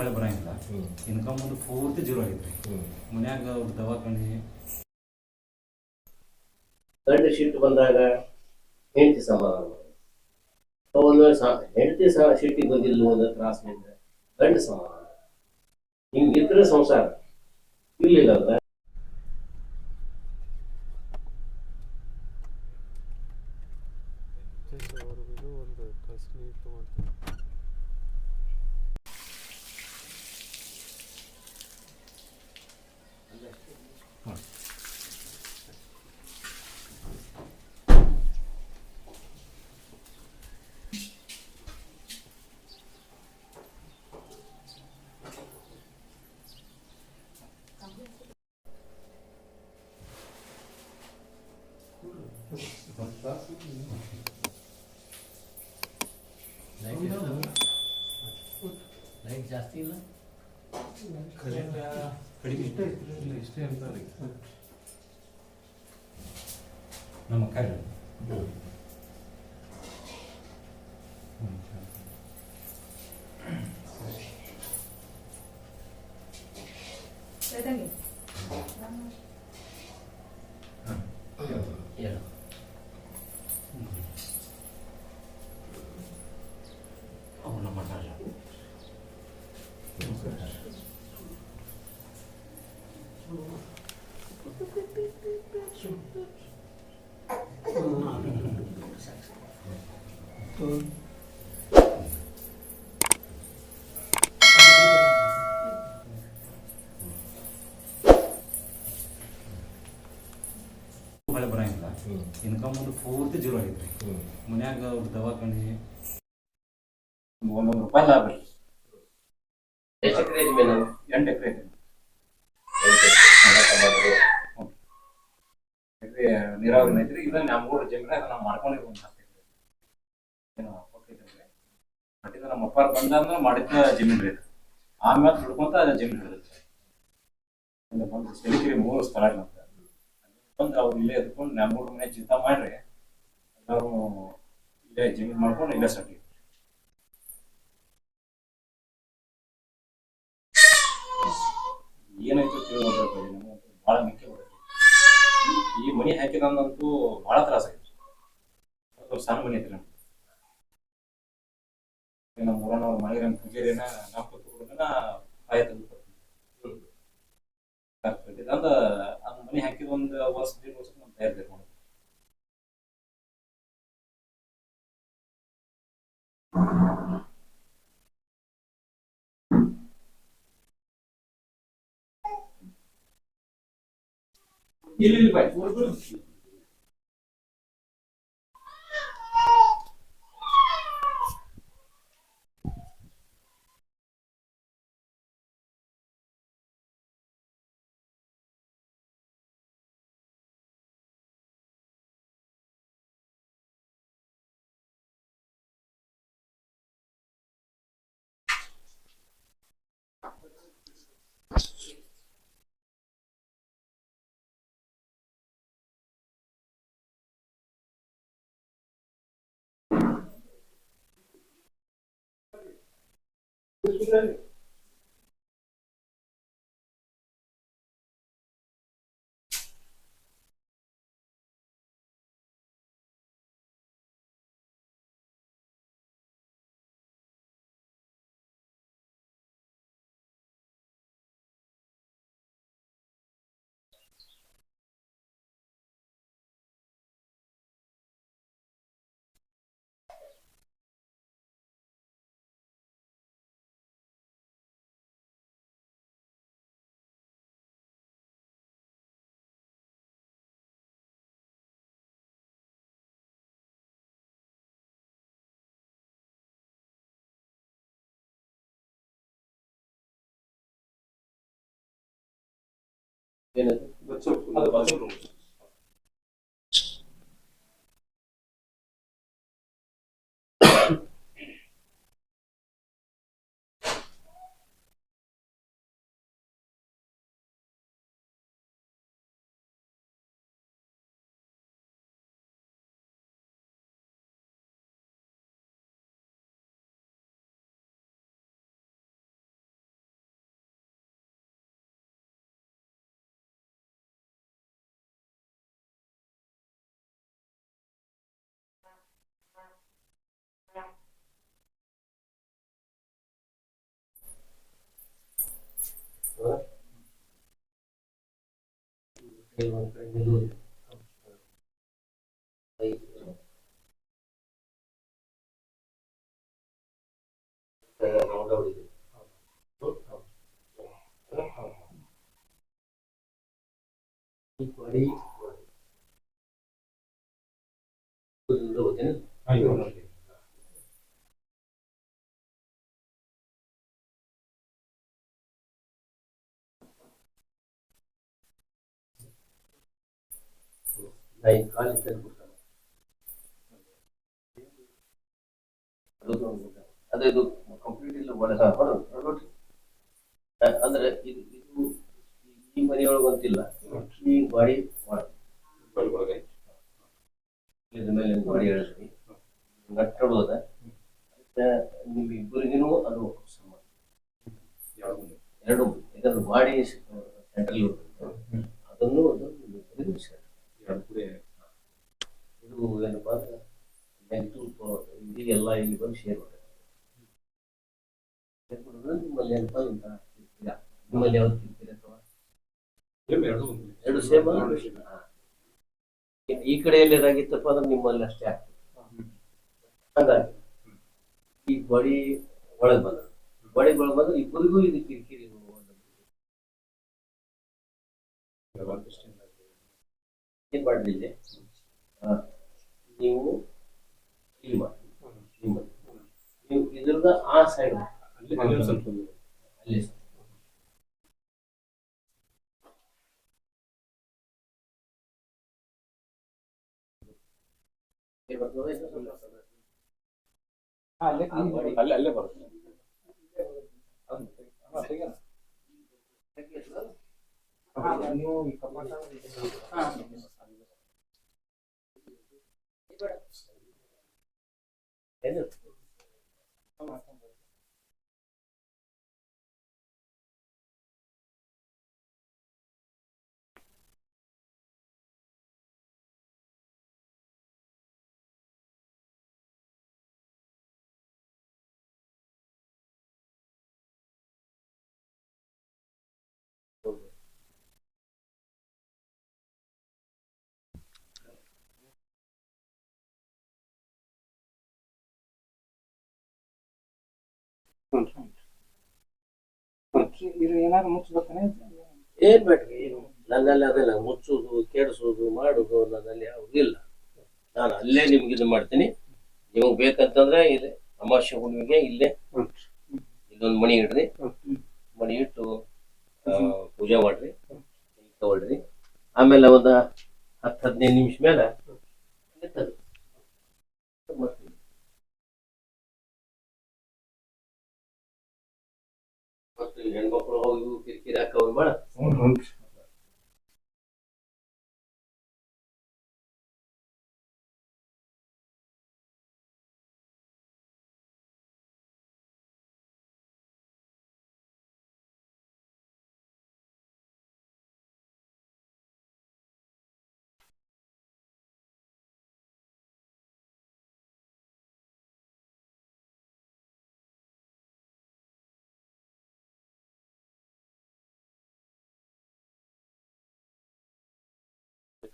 ಹೊಳೆ ಬರಂಗಿಲ್ಲ ಇನ್ಕಮ್ ಒಂದು ಪೂರ್ತಿ ಜೀರೋ ಆಗೈತ್ರಿ. ಮನ್ಯಾಗ ಅವ್ರ ದವಾಖಾನೆ ಶೀಟ್ ಶಿಟ್ಟು ಬಂದಾಗ ಹೆಂಡತಿ ಸಮಾಧಾನ. ಒಂದು ವೇಳೆ ಹೆಂಡತಿ ಶೀಟಿಗೆ ಬಂದಿಲ್ಲ ಒಂದು ತ್ರಾಸನಿಂದ ಗಂಡ ಸಮಾಧಾನ. ಹಿಂಗಿದ್ರೆ ಸಂಸಾರ. ಇರ್ಲಿಲ್ಲ ಅಂದ್ರೆ ಅವ್ರಿಗೂ ಒಂದು ಕಸ್ನಿ ತೊಗೊಂಡು ಲೈಟ್ ಜಾಸ್ತಿ ಇಲ್ಲ ಇಷ್ಟೇ ಅಂತ ರೀ ನಮ್ಮ ಕರೆ ಹೇಳು ಅವು ನಮ್ಮ ರಾಜ ಹೊಳೆ ಬರಂಗಿಲ್ಲ. ಇನ್ಕಮ್ ಒಂದು ಪೂರ್ತಿ ಜೀರೋ ಹ್ಮ್. ಮನ್ಯಾಗ ಅವ್ರ ದವಾಖಾನೆ ಒಂದೊಂದು ರೂಪಾಯಿ ಲಾಭ ರೀ ಎಷ್ಟು ಎಕರೆ ಜಮೀನು ಎಂಟು ಎಕರೆ ಐತಿ ಎಕರೆ. ನೀರಾವರಿ ಐತ್ರಿ. ಇದನ್ನ ನಮ್ಮೂರು ಜಮೀನಾಗ ನಾವು ಮಾಡ್ಕೊಂಡಿರೋ ಒಂದು ಹತ್ತು ಎಕರೆ. ಏನು ಕೊಟ್ಟಿದ್ದೀವಿ ಬಟ್ ಇದು ನಮ್ಮ ಅಪ್ಪಾರ ಮಾಡಿದ್ದ ಜಮೀನು ರೀ. ಆಮೇಲೆ ದುಡ್ಕೊಂತ ಜಮೀನ್ ಹಿಡಿದ್ರೆ ಮೂರು ಸ್ಥಳ ಬಂದು ಅವ್ರು ಇಲ್ಲೇ ಎದ್ಕೊಂಡು ನಮ್ಮೂರು ಮನೆ ಚಿಂತ ಮಾಡ್ರಿ, ಎಲ್ಲರೂ ಇಲ್ಲೇ ಜಮೀನು ಮಾಡ್ಕೊಂಡು ಇಲ್ಲೇ ಸಟ್ಟಿ ಏನಾಯ್ತು ತಿಳ್ಕೊಬೇಕು ನಮಗೆ ಭಾಳ ಮಿಕ್ಕಿ ಈ ಮನಿ ಹಾಕಿದಂತೂ ಭಾಳ ತ್ರಾಸ ಆಯ್ತು. ಸಣ್ಣ ಮನಿ ಐತ್ರಿ ನಮ್ದು ಈಗ ನಮ್ಮ ಊರನವ್ರ ಮನೆಗೆ ನಮ್ಮ ಪೂಜಾರಿನ ನಾವು ಕೂತ್ಕೊಂಡನ ಆಯ ತೆಗೆದು ಅಂದ ಅದು ಮನಿ ಹಾಕಿದ ಒಂದು ವರ್ಷ ದೇಡ್ ವರ್ಷಕ್ಕೆ ನಮ್ಮ ತಯಾರಿ ಬೇಕು ಇಲ್ಲಿ ಇಲ್ಲಿ ಬಾಯ್ ಏನದು ಅದು ಬಾತ್ರೂಮ್ ಕೆಲವೊಂದು ಕಡೆ Equally, good loading. ನಾ ಈ ಕಾಲು ತೆಗೆದ್ಬಿಡ್ತಾನೆ ಅದು ಅದೇ ಇದು ಇಲ್ಲ ನೋಡಿ ಅಂದ್ರೆ ಇದು ಇದು ಈ ಮನೆಯೊಳಗೆ ಗೊತ್ತಿಲ್ಲ ಈ ಬಾಡಿ ಒಳಗೆ. ಇದ್ರ ಮೇಲೆ ಬಾಡಿ ಹೇಳ್ರಿ ನಟ್ಟೋದ ನಿಮ್ ಇಬ್ಬರಿಗೂ ಅದು ಸಂಬಂಧ. ಎರಡು ಇದರ ಬಾಡಿ ಸೆಂಟ್ರಲ್ ಅದನ್ನು ಅದನ್ನು ಸೇರಿ. ಇದು ಏನಪ್ಪಾ ಅಂದ್ರೆ ನೆಗೆಟಿವ್ ಎಲ್ಲ ಇಲ್ಲಿ ಬಂದು ಶೇರ್ ಮಾಡ್ತಾರೆ. ಶೇರ್ ಮಾಡಿದ್ರೆ ನಿಮ್ಮಲ್ಲಿ ಏನಪ್ಪಾ ಇಂಥ. ನಿಮ್ಮಲ್ಲಿ ಯಾವ್ದು ಕಿರಿಕಿರಿ ಅಥವಾ? ಎರಡು ಸೇಮ್ ಈ ಕಡೆಯಲ್ಲಿ ಏನಾಗಿತ್ತಪ್ಪ ಅಂದ್ರೆ ನಿಮ್ಮಲ್ಲಿ ಅಷ್ಟೇ ಆಗ್ತದೆ. ಹಂಗಾಗಿ ಈ ಬಳಿ ಒಳಗೆ ಬಂದ. ಬಳಿ ಒಳಗೆ ಬಂದ್ರೆ ಇಬ್ಬರಿಗೂ ಇದು ಕಿರಿಕಿರಿ ಏನ್ ಮಾಡ್ರಿ ನೀವು ಇಲ್ಲಿ ಮಾಡಿ. ನೀವು ಇದ್ರದ ಆ ಸೈಡ್ ಅಲ್ಲಿ. ಏನ್ ಬರ್ತದೆ? ಇನ್ನೂ ಸ್ವಲ್ಪ ಅಲ್ಲಿ ಅಲ್ಲೇ ಅಲ್ಲೇ ಬರುತ್ತೆ ಏನು? ಏನಾದ್ರು ಏನ್ ಬೇಡ್ರಿ, ಏನು? ನನ್ನಲ್ಲಿ ಅದೆಲ್ಲ ಮುಚ್ಚುದು ಕೆಡಿಸೋದು ಮಾಡುದು ನನ್ನಲ್ಲಿ ಯಾವುದು ಇಲ್ಲ. ನಾನು ಅಲ್ಲೇ ನಿಮ್ಗೆ ಇದು ಮಾಡ್ತೀನಿ. ನಿಮಗೆ ಬೇಕಂತಂದ್ರೆ ಇದೆ. ಅಮಾವಾಸ್ಯ ಹುಣ್ಣಿಮೆಗೆ ಇಲ್ಲೇ ಇಲ್ಲೊಂದು ಮಣಿ ಇಡ್ರಿ. ಮಣಿ ಇಟ್ಟು ಪೂಜೆ ಮಾಡ್ರಿ. ತಗೊಳ್ರಿ. ಆಮೇಲೆ ಒಂದು ಹತ್ತು, ಹದಿನೈದು ನಿಮಿಷ ಮೇಲೆ ಹೆಣ್ಮಕ್ಳು ಹೋಗಿ ಇವು ಕಿರಿಕಿರಿ ಹಾಕವ್ರು ಮಾಡ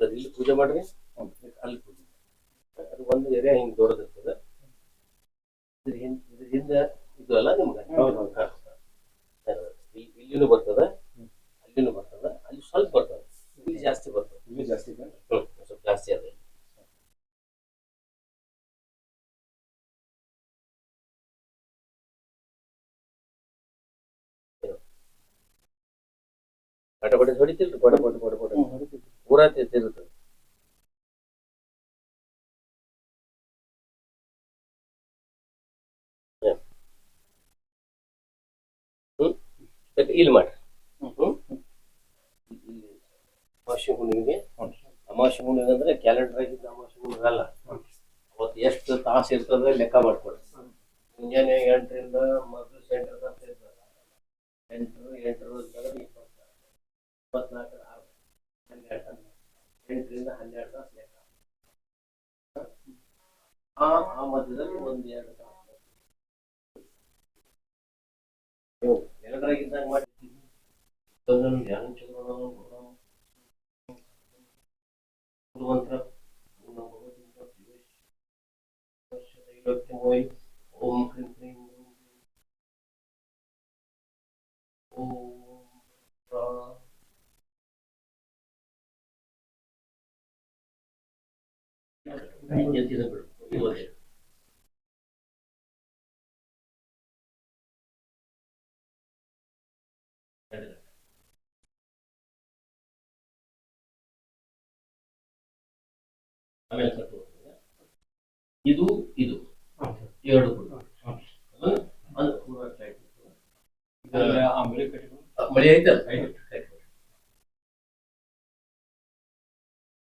ಬೇಕಾದ್ರೆ ಇಲ್ಲಿ ಪೂಜೆ ಮಾಡ್ರಿ ಅಲ್ಲಿ ಪೂಜೆ. ಅದು ಒಂದು ಏರಿಯಾ ಹಿಂಗ್ ದೊಡ್ಡದಿರ್ತದೆ ಇದ್ರ ಹಿಂದ್ ಇದ್ರ ಹಿಂದೆ ಇದು ಅಲ್ಲ ನಿಮ್ಗೆ? ಇಲ್ಲಿನೂ ಬರ್ತದ. ಅಲ್ಲಿನೂ ಬರ್ತದ. ಅಲ್ಲಿ ಸ್ವಲ್ಪ ಬರ್ತದ. ಇಲ್ಲಿ ಜಾಸ್ತಿ ಬರ್ತದೆ. ಇಲ್ಲಿ ಜಾಸ್ತಿ ಸ್ವಲ್ಪ ಜಾಸ್ತಿ ಅದ. ಪಟ ಪಟ ಹೊಡಿತಿಲ್ರಿ? ಪಟ ಪಟ ಪಟ ಪಟ ಪೂರಾ ಯಾಕೆ ಇಲ್ಲಿ ಮಾಡ್ರಿ. ಹ್ಮ್? ಹುಣ್ಣಿಮೆಗೆ. ಅಮಾವಾಸ್ಯೆ ಹುಣ್ಣಿಮೆ ಅಂದ್ರೆ ಕ್ಯಾಲೆಂಡರ್ ಆಗಿದ್ದ ಅಮಾವಾಸ್ಯೆ ಹುಣ್ಣಿಮೆ ಅಲ್ಲ. ಅವತ್ತು ಎಷ್ಟು ತಾಸು ಇರ್ತದೆ ಲೆಕ್ಕ ಮಾಡ್ಕೊಡ್ರಿ ಮುಂಜಾನೆ ಎಂಟರಿಂದ ಮೊದಲು ಸೆಂಟರ್ ತನಕ ಇರ್ತದೆ. ಎಂಟು ಎಂಟರು hundred and and raise a hundred of later. Ah, how much is it? One year. So, you know, I can thank what thousand young children. One trap, one of the Jewish, the European boys. ಎತ್ತಿದ ಬಿಡು ಇವತ್ತೇ ಆಮೇಲೆ ಕಟ್ಟು ಇದು ಇದು ಎರಡು ಕೂಡ ಅದು- ಅದು ಪೂರ tight ಇತ್ತು. ಇದರಲ್ಲಿ ಆ ಬಿಳಿ ಕಟ್ಟಿಗಳು ಆ, ಮಳೆ ಐತಲ್ಲ tight ಇತ್ತು.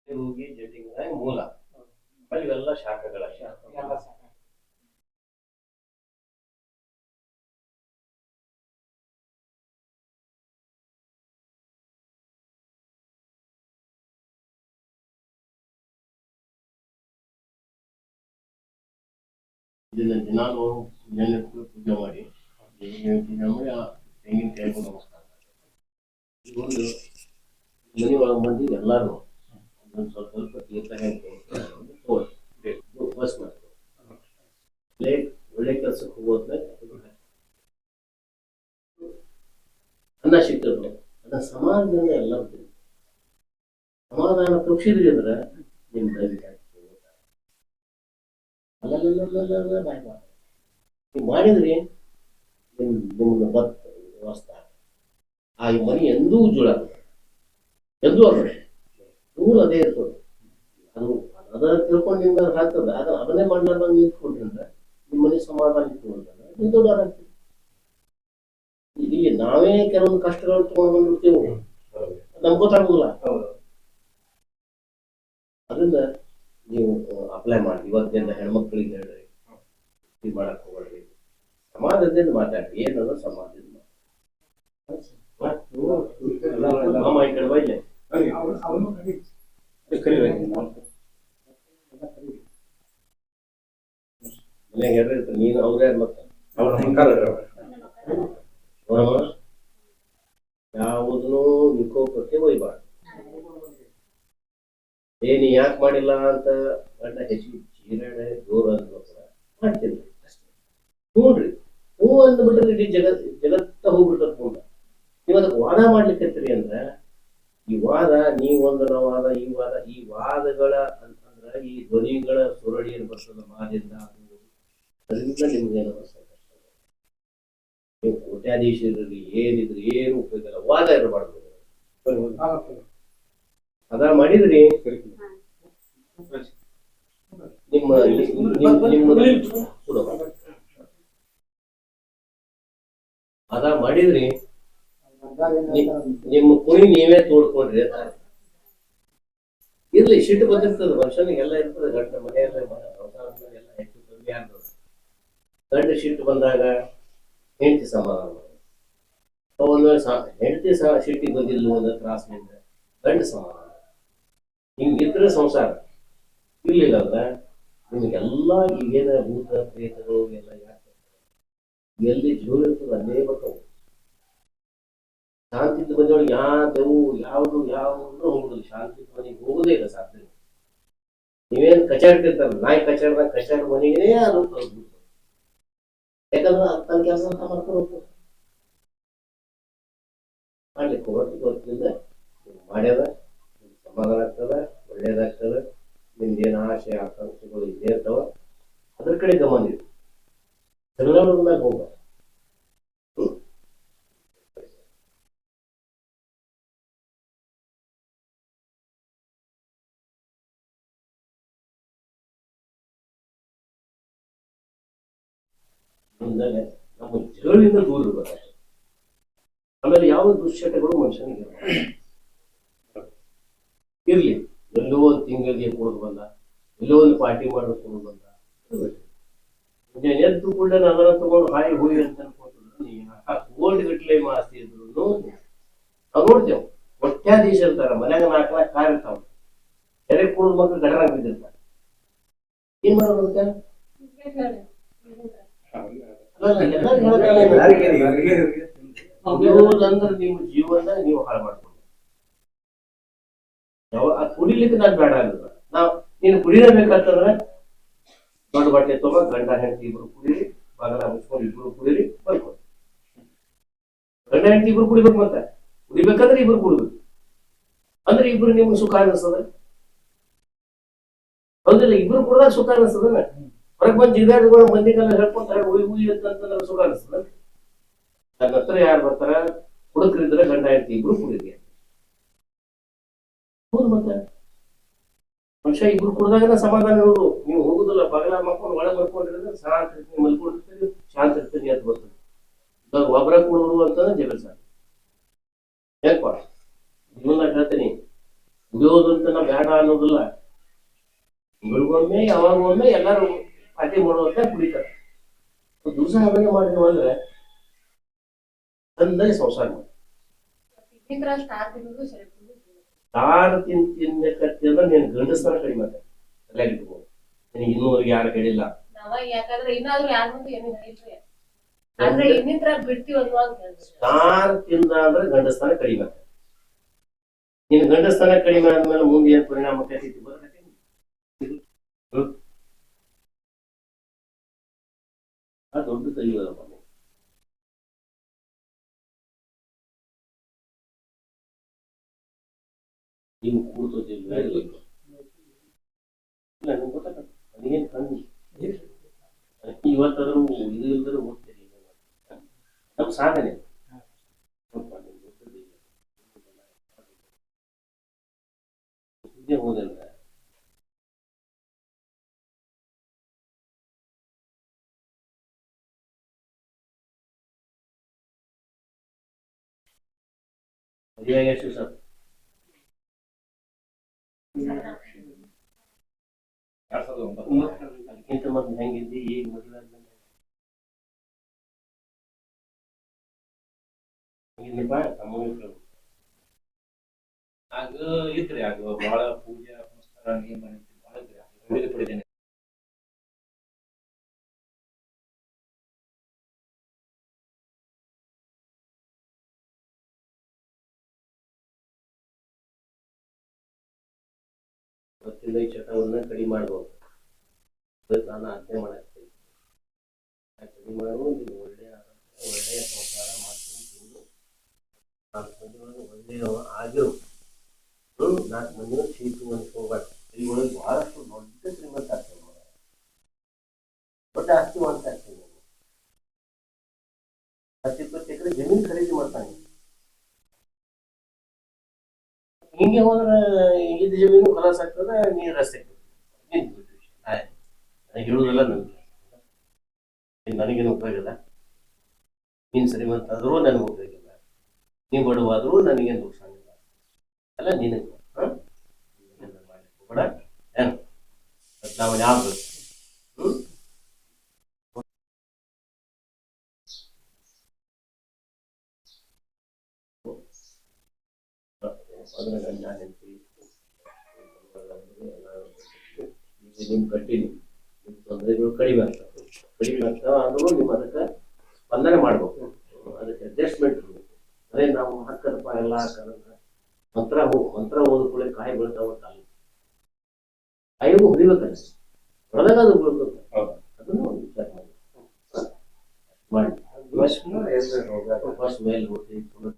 ಇದು ಹೋಗಿ ಜಡ್ಡಿಂಗ್ ಆಗಿ ಮೂಲ ಅಲ್ಲಿ ಇವೆಲ್ಲ ಶಾಖಗಳ ಶಾಖ ಎಲ್ಲ ಸಾಕು. ಇದನ್ನ ದಿನಾಲು ಎದ್ದು ಪೂಜೆ ಮಾಡಿ ಪೂಜೆ ಮಾಡಿ ಆ ತೆಂಗಿನಕಾಯಿ ನಮಸ್ಕಾರ ಇದು ಒಂದು ಮನೆ ಒಳಗೆ ಮಂದಿ ಎಲ್ಲಾರು ಒಂದೊಂದು ಸ್ವಲ್ಪ ಸ್ವಲ್ಪ ತೀರ್ಥ ಬಸ್ ಮಾಡ್ತಾರೆ ಒಳ್ಳೆ ಒಳ್ಳೆ ಕೆಲಸಕ್ಕೆ ಹೋಗೋದ್ಮೇಲೆ ಅನ್ನ ಸಿಕ್ತದೆ ಅನ್ನ ಸಮಾಧಾನ ತಿಂತಾರೆ. ಸಮಾಧಾನ ತಪ್ಪಿಸಿದ್ರಿ ಅಂದ್ರೆ ನಿಮ್ಮ ಅಲ್ಲ ಬಾಯ್ ಮಾಡಿದ್ರಿ ನಿಮ್ ನಿಮ್ಗೆ ಬತ್ ವ್ಯವಸ್ಥೆ ಆ ಮನೆ ಎಂದೂ ಜುಳ ಎಂದೂ ಆಗಲ್ಲ ನೂರು ಅದೇ ಇರ್ತದೆ ಅದು ಅದ ತಿಳ್ಕೊಂಡು ನಿಮ್ಗೆ ಅದು ಆಗ್ತದೆ ಅದ ಅದನ್ನೇ ಮಾಡ್ಲಾರ್ದಂಗೆ ನಿಂತ್ಕೊಂಡ್ರೆ ನಿಮ್ಮ ಮನೆ ಸಮಾಧಾನ ಇಟ್ಕೊಂಡ್ರೆ ನೀವು ದೊಡ್ಡವರಾಗ್ತೀರಿ ಇಲ್ಲಿ ನಾವೇ ಕೆಲವೊಂದು ಕಷ್ಟಗಳು ತಗೊಂಡು ಬಂದ್ಬಿಡ್ತೀವಿ ನಮ್ಗೆ ಗೊತ್ತಾಗುದಿಲ್ಲ ಅದರಿಂದ ನೀವು ಅಪ್ಲೈ ಮಾಡಿ ಇವತ್ತಿಂದ ಹೆಣ್ಮಕ್ಳಿಗೆ ಹೇಳ್ರಿ ಇದು ಮಾಡಕ್ ಹೋಗ್ರಿ ಸಮಾಜದಿಂದ ಮಾತಾಡ್ರಿ ಏನದ ಸಮಾಜದಿಂದ ಮಾಮ ಕರೀರಿ. ನೀನು ಅವ್ರೇ ಮತ್ತೆ. ಅವ್ರ ಹಂಗಾರ ಯಾವುದನ್ನು ವಿಕೋಪಕ್ಕೆ ಒಯ್ಬಾರ್ದು. ಏ ನೀ ಯಾಕೆ ಮಾಡಿಲ್ಲ ಅಂತ ಗಂಡ ಹೆಚ್ಚು ಜೀರಣೆ ಜೋರ ಕೂಡ ಮಾಡ್ತೀನಿ. ಅಷ್ಟೇ. ನೋಡ್ರಿ ಹ್ಞೂ ಅಂದ್ಬಿಟ್ರೆ ಇಡೀ ಜಗತ್ ಜಗತ್ತ ಹೋಗ್ಬಿಡ್ತದ ಮುಂದೆ ನೀವು ಅದಕ್ಕೆ ವಾದ ಮಾಡ್ಲಿಕ್ಕೆ ಅಂದ್ರೆ ಈ ವಾದ ನೀ ಒಂದು ವಾದ ಈ ವಾದ ಈ ವಾದಗಳ ಅಂತಂದ್ರ ಈ ಧ್ವನಿಗಳ ಸುರಳಿ ಏನ್ ಬರ್ತದ ಮಾದಿಂದ ಅದು ಅದರಿಂದ ನಿಮ್ಗೇನು ಬರ್ತದೆ. ನೀವು ಕೋಟ್ಯಾಧೀಶರಲ್ಲಿ ಏನಿದ್ರು ಏನು ಉಪಯೋಗ ಇಲ್ಲ. ವಾದ ಇರಬಾರ್ದು. ಅದ ಮಾಡಿದ್ರಿ? ನಿಮ್ಮ- ನಿಮ್ಮ ಅದ ಮಾಡಿದ್ರಿ ಬಂದಾಗ ಏನ್ ನಿ- ಹೇಳ್ತಾರೆ? ನಿಮ್ಮ ಕುರಿ ನೀವೇ ತೋಡ್ಕೊಂಡ್ರಿ ಇರ್ಲಿ, ಸಿಟ್ಟು ಬಂದಿರ್ತದೆ ಮನುಷ್ಯನಿಗೆಲ್ಲ ಇರ್ತದೆ, ಗಂಡ ಮನೆಯಲ್ಲ ಎಲ್ಲ ಹೆಚ್ಚು ಕಮ್ಮಿ ಗಂಡ ಸಿಟ್ಟು ಬಂದಾಗ ಹೆಂಡತಿ ಸಮಾಧಾನ. ಒಂದು ಹೆಂಡತಿ ಸಹ ಸಿಟ್ಟಿಗೆ ಬಂದಿಲ್ಲ ಒಂದು ತ್ರಾಸಿನಿಂದ ಗಂಡ ಸಮಾಧಾನ ಹಿಂಗಿದ್ರೆ ಸಂಸಾರ. ಇರ್ಲಿಲ್ಲ ನಿಮಗೆಲ್ಲ ಈಗೇನ ಭೂತ ಪ್ರೇತಗಳು ಎಲ್ಲ ಯಾಕೆ? ಎಲ್ಲಿ ಜೀವ ಇರ್ತದೆ, ಅಲ್ಲೇ ಬರ್ತಾವೆ. ಶಾಂತಿ ಮನೆಯೊಳಗೆ ಯಾವ್ದು, ಯಾವುದು ಯಾವುದು ಹೋಗುದಿಲ್ಲ ಶಾಂತಿ ಮನೆಗೆ ಹೋಗುದೇ ಇಲ್ಲ ಸಾಧ್ಯ ನೀವೇನು ಕಚಾಡ್ತಿರ್ತಾರ ನಾಯಿ ಕಚಾಡ್ದಾಗ ಕಚಾಡ್ ಮನೆಗೆ ಅದು ತಲುಪ್ಬಿಡ್ತದೆ. ಯಾಕಂದ್ರೆ ತನ್ನ ಕೆಲಸ ಅಂತ ಮಾಡ್ಕೊಂಡು ಮಾಡ್ಲಿಕ್ಕೆ ಹೋಗ್ಬಾರ್ದು ಗೊತ್ತಿಲ್ಲ. ಮಾಡ್ಯದ ಸಮಾಧಾನ ಆಗ್ತದ, ಒಳ್ಳೇದಾಗ್ತದ ನಿಮ್ದೇನು ಆಸೆ, ಆಕಾಂಕ್ಷೆಗಳು ಇದೇ ಇರ್ತಾವ. ಅದ್ರ ಕಡೆ ಗಮನ ಇದೆ ಎಲ್ಲರ ಮ್ಯಾಗ ಅಂದಾಗ ನಮ್ಮ ಜಗಳಿಂದ ದೂರ ಇರ್ಬೇಕು. ಆಮೇಲೆ ಯಾವ ದುಶ್ಚಟಗಳು ಮನುಷ್ಯನಿಗೆ ಇರಲಿ ಇರ್ಲಿ. ಎಲ್ಲೋ ಒಂದು ತಿಂಗಳಿಗೆ ಕೊಡೋದು ಬಂದ ಎಲ್ಲೋ ಒಂದು ಪಾರ್ಟಿ ಮಾಡೋದು ಕೊಡೋದು ಬಂದ. ಮುಂಜಾನೆ ಎದ್ದು ಕೂಡಲೇ ನನ್ನ ತಗೊಂಡು ಹಾಯಿ ಹೋಗಿ ಅಂತ ಅನ್ಕೊಂಡ್ರು ಗೋಲ್ಡ್ ಗಟ್ಲೆ ಮಾಸ್ತಿ ಇದ್ರು ನಾವು ನೋಡ್ತೇವೆ. ಒಟ್ಟಾಧೀಶ ಇರ್ತಾರ. ಮನ್ಯಾಗ ನಾಲ್ಕು ನಾಲ್ಕು ಕಾರ್ ಇರ್ತಾವ. ಎರೆ ಕುಡಿದ ಮಗ ಗಡರಾಗ ಬಿದ್ದಿರ್ತಾರೆ. ಏನ್ ಮಾಡೋದು ಅದಕ್ಕೆ ನೀವು ಜೀವನ ನೀವು ಹಾಳು ಮಾಡ್ಕೊಂಡು ಕುಡಿಲಿಕ್ಕೆ ನಾನು ಬೇಡ ಆಗಲ್ಲ ನಾವು ನೀನು ಕುಡಿಯಬೇಕಂತಂದ್ರೆ ದೊಡ್ಡ ಬಟ್ಟೆ ತಗೋ ಗಂಡ ಹೆಂಡತಿ ಇಬ್ರು ಕುಡೀರಿ ಬಾಗಲ ಮುಚ್ಕೊಂಡು ಇಬ್ರು ಕುಡೀರಿ ಬರ್ಕೊಂಡು ಗಂಡ ಹೆಂಡತಿ ಇಬ್ರು ಕುಡಿಬೇಕು ಅಂತ ಕುಡಿಬೇಕಂದ್ರೆ ಇಬ್ರು ಕುಡಿಬೇಕು. ಅಂದ್ರೆ ಇಬ್ರು ನಿಮ್ಗೆ ಸುಖ ಅನಿಸ್ತದ? ಹೌದಿಲ್ಲ ಇಬ್ರು ಕುಡ್ದಾಗ ಸುಖ ಅನಿಸ್ತದ ಹೊರಗೆ ಬಂದು ಜಿಗಾಡಿಗಳು ಮಂದಿಗೆಲ್ಲ ಹೇಳ್ಕೊಂತಾರೆ, ಉಯ್ ಉಯ್ ಅಂತ ನಮ್ಗೆ ಸುಖ ಅನಿಸ್ತದ ನನ್ನ ಹತ್ರ ಯಾರು ಬರ್ತಾರ? ಹುಡುಕರಿದ್ರೆ ಗಂಡ, ಹೆಂಡತಿ ಇಬ್ರು ಕುಡಿರಿ ಹೌದು ಮತ್ತೆ. ಮನುಷ್ಯ ಇಬ್ರು ಕುಡ್ದಾಗನ ಸಮಾಧಾನ ಇರೋದು. ನೀವು ಹೋಗುದಿಲ್ಲ ಬಗಲ ಮಕ್ಕೊಂಡು ಒಳಗೆ ಮಲ್ಕೊಂಡಿರೋದ್ರೆ ಶಾಂತ ಇರ್ತೀನಿ ಮಲ್ಕೊಂಡಿರ್ತೀರಿ ಶಾಂತ ಇರ್ತೀನಿ ಅಂತ ಬರ್ತದೆ ಒಬ್ಬರ ಕುಡಿದ್ರು ಅಂತಂದ್ರೆ ಜಗಳ ಸಾಕು. ಯಾಕಪ್ಪ ಜೀವನ ಹೇಳ್ತೀನಿ ಕುಡಿಯೋದು ಅಂತ ನಾ ಬೇಡ ಅನ್ನೋದಿಲ್ಲ. ಬೆಳಗೊಮ್ಮೆ ಯಾವಾಗ ಒಮ್ಮೆ ಎಲ್ಲರೂ ಪಾರ್ಟಿ ಮಾಡುವಂತ ಕುಡಿತಾರೆ. ದಿವಸ ಅದನ್ನ ಮಾಡಿದ್ವು ಅಂದ್ರೆ ತಂದೆ ಸಂಸಾರ ಸರಿ ತಾನು ತಿನ್ ತಿನ್ನಕತ್ತಿ ಅಂದ್ರೆ ನೀನ್ ಗಂಡಸ್ತಾನ ಕಡಿಮೆ ಎಲ್ಲ ಇಟ್ಕೋ ನಿನಗೆ ಇನ್ನೂವರೆಗೆ ಯಾರು ಹೇಳಿಲ್ಲ ಹೇಳ್ರಿ ತಿಂದ ಅಂದ್ರೆ ಗಂಡಸ್ತಾನ ಕಡಿಮೆ ನೀನು ಗಂಡಸ್ತಾನ ಕಡಿಮೆ ಆದ್ಮೇಲೆ ಮುಂದೆ ಏನ್ ಪರಿಣಾಮ ಆಕೈತಿ ಆ ದೊಡ್ಡ ಕಲಿಯೋದಪ್ಪ ಮನೆ ನೀವು ಕೂಡ್ತೋತಿಲ್ಲ ಇಲ್ಲ ನಂಗೆ ಗೊತ್ತಾಗ ನನಗೇನು ಕಣ್ಣು ಇವತ್ತಾದ್ರೂ ಇದು ಇಲ್ದರೂ ಓದ್ತೀರಿ ನಮ್ಮ ಸಾಧನೆ ಮದುವೆಗೆ ಎಷ್ಟು ಸರ್ ಎರಡ್ ಸಾವಿರದ ಒಂಬತ್ತು ಅದಕ್ಕಿಂತ ಮೊದ್ಲು ಹೆಂಗಿದ್ದಿ ಈಗ ಮದುವೆ ಆದ್ಮೇಲೆ ಹೆಂಗಿದ್ನಪ್ಪ ತಮ್ಮ ಹೆಸ್ರು? ಆಗ ಇದ್ರಿ ಆಗ ಬಹಳ ಪೂಜೆ ಪುನಸ್ಕಾರ ನಿಯಮ ನೀತಿ ಬಹಳ ಇದ್ರಿ ರೂಢಿಗೆ ಪಡಿದೇನೆ ಈ ಚಟವನ್ನ ಕಡಿಮೆ ಮಾಡ್ಬೋದು. ನಾನು ಆಜ್ಞೆ ಮಾಡಾಕ್ತೀನಿ ಕಡಿಮೆ ಮಾಡು ನೀನು ಒಳ್ಳೆಯ ಒಳ್ಳೆಯ ಸಂಸಾರ ಮಾಡ್ಕೊಂಡು ತಿಂದು ನಾಲ್ಕು ಮಂದಿ ಒಳ್ಳೆಯವ ಆಗಿರು. ಹ್ಞೂ ನಾಲ್ಕು ಮಂದಿನ ಚೀಟು ಅಂತ ಈ ಒಳಗೆ ಬಹಳಷ್ಟು ದೊಡ್ಡ ಶ್ರೀಮಂತ ಆಗ್ತದೆ ದೊಡ್ಡ ಆಸ್ತಿ ಮಾಡ್ತಾ ಇರ್ತೀನಿ ನಾನು ಹತ್ತು ಇಪ್ಪತ್ತು ಎಕರೆ ಜಮೀನು ಖರೀದಿ ಮಾಡ್ತಾನೆ. ಹಿಂಗೆ ಹೋದ್ರೆ ಇದು ಜಮೀನು ಕಲಾಸ ಆಗ್ತದೆ ನೀರು ರಸ್ತೆ ನಿಂತು. ಹೇಳುವುದಲ್ಲ ನನಗೆ ನನಗೇನು ಉಪಯೋಗ ಇಲ್ಲ ನೀನು ಶ್ರೀಮಂತ ಆದರೂ ನನಗೆ ಉಪಯೋಗ ಇಲ್ಲ ನೀವು ಬಡವಾದರೂ ನನಗೇನು ನುಕ್ಸಾನ ಇಲ್ಲ ಅಲ್ಲ ನಿನಗೆ ಹೋಗ್ಬೇಡ ಏನು ಬದಲಾವಣೆ ಆಗ್ಬೇಕು ಹ್ಞೂ ಅದನ್ನ ಗಂಡ ನಿಮ್ಮ ಕಂಟಿನ್ಯೂ ನಿಮ್ಮ ತೊಂದರೆಗಳು ಕಡಿಮೆ ಆಗ್ತವೆ. ಕಡಿಮೆ ಆಗ್ತಾವ ಆದರೂ ನೀವು ಅದಕ್ಕೆ ಸ್ಪಂದನೆ ಮಾಡ್ಬೇಕು. ಅದಕ್ಕೆ ಅಡ್ಜಸ್ಟ್ಮೆಂಟ್ ಇರಬೇಕು. ಅದೇ ನಾವು ಹಾಕದಪ್ಪ ಎಲ್ಲ ಹಾಕದಂತ ಮಂತ್ರ ಹೋ ಮಂತ್ರ ಓದ್ಕೊಳ್ಳಿ ಕಾಯಿ ಬೀಳ್ತಾವ ಅಲ್ಲ. ಕಾಯಿಗೂ ಹೊಡಿಬೇಕಲ್ಲ ಹೊಡೆದಾಗ ಅದು ಬೀಳ್ತದೆ ಹೌದು. ಅದನ್ನು ಒಂದು ವಿಚಾರ ಮಾಡಿ. ಮಾಡಿ. ಫಸ್ಟ್ ಮೇಲೆ ಹೋಗ್ತೀವಿ